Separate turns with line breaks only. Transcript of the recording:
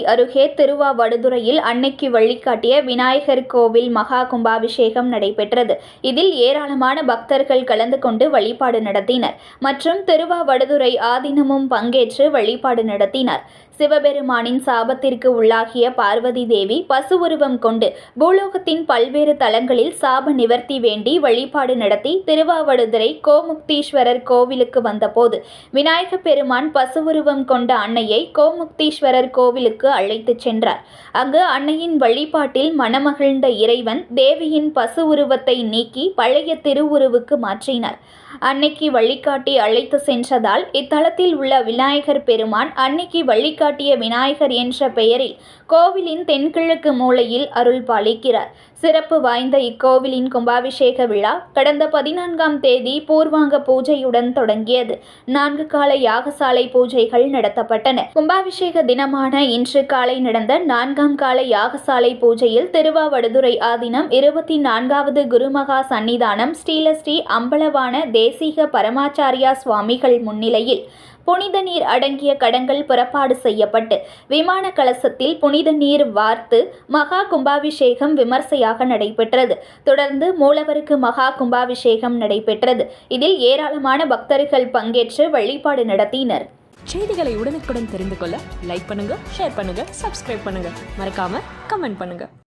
அருகே திருவாவடுதுறையில் அன்னைக்கு வழிகாட்டிய விநாயகர் கோவில் மகா கும்பாபிஷேகம் நடைபெற்றது. இதில் ஏராளமான பக்தர்கள் கலந்து கொண்டு வழிபாடு நடத்தினர். மற்றும் திருவாவடுதுறை ஆதீனமும் பங்கேற்று வழிபாடு நடத்தினர். சிவபெருமானின் சாபத்திற்கு உள்ளாகிய பார்வதி தேவி பசு உருவம் கொண்டு பூலோகத்தின் பல்வேறு தலங்களில் சாப நிவர்த்தி வேண்டி வழிபாடு நடத்தி திருவாவடுதுறை கோமுக்தீஸ்வரர் கோவிலுக்கு வந்தபோது விநாயக பெருமான் பசு உருவம் கொண்ட அன்னையை கோமுக்தீஸ்வரர் கோவிலுக்கு அழைத்துச் சென்றார். அங்கு அன்னையின் வழிபாட்டில் மனமகிழ்ந்த இறைவன் தேவியின் பசு உருவத்தை நீக்கி பழைய திருவுருவுக்கு மாற்றினார். அன்னைக்கு வழிகாட்டி அழைத்து சென்றதால் இத்தலத்தில் உள்ள விநாயகர் பெருமான் அன்னைக்கு வழிகாட்டிய விநாயகர் என்ற பெயரில் கோவிலின் தென்கிழக்கு மூலையில் அருள் பாலிக்கிறார் சிறப்பு வாய்ந்த இக்கோவிலின் கும்பாபிஷேக விழா கடந்த பதினான்காம் தேதி பூர்வாங்க பூஜையுடன் தொடங்கியது. நான்கு கால யாகசாலை பூஜைகள் நடத்தப்பட்டன. கும்பாபிஷேக தினமான இன்று காலை நடந்த நான்காம் கால யாகசாலை பூஜையில் திருவாவடுதுறை ஆதீனம் இருபத்தி நான்காவது குருமகா சன்னிதானம் ஸ்ரீலஸ்ரீ அம்பலவான தேசிக பரமாச்சாரியா சுவாமிகள் முன்னிலையில் புனித நீர் அடங்கிய கடங்கள் புறப்பாடு செய்ய செய்யப்பட்டு விமான கலசத்தில் புனித நீர் வார்த்து மகா கும்பாபிஷேகம் விமர்சையாக நடைபெற்றது. தொடர்ந்து மூலவருக்கு மகா கும்பாபிஷேகம் நடைபெற்றது. இதில் ஏராளமான பக்தர்கள் பங்கேற்று வழிபாடு நடத்தினர்.
செய்திகளை உடனுக்குடன் தெரிந்து கொள்ள லைக் பண்ணுங்க ஷேர் பண்ணுங்க சப்ஸ்கிரைப் பண்ணுங்க. மறக்காம கமெண்ட் பண்ணுங்க.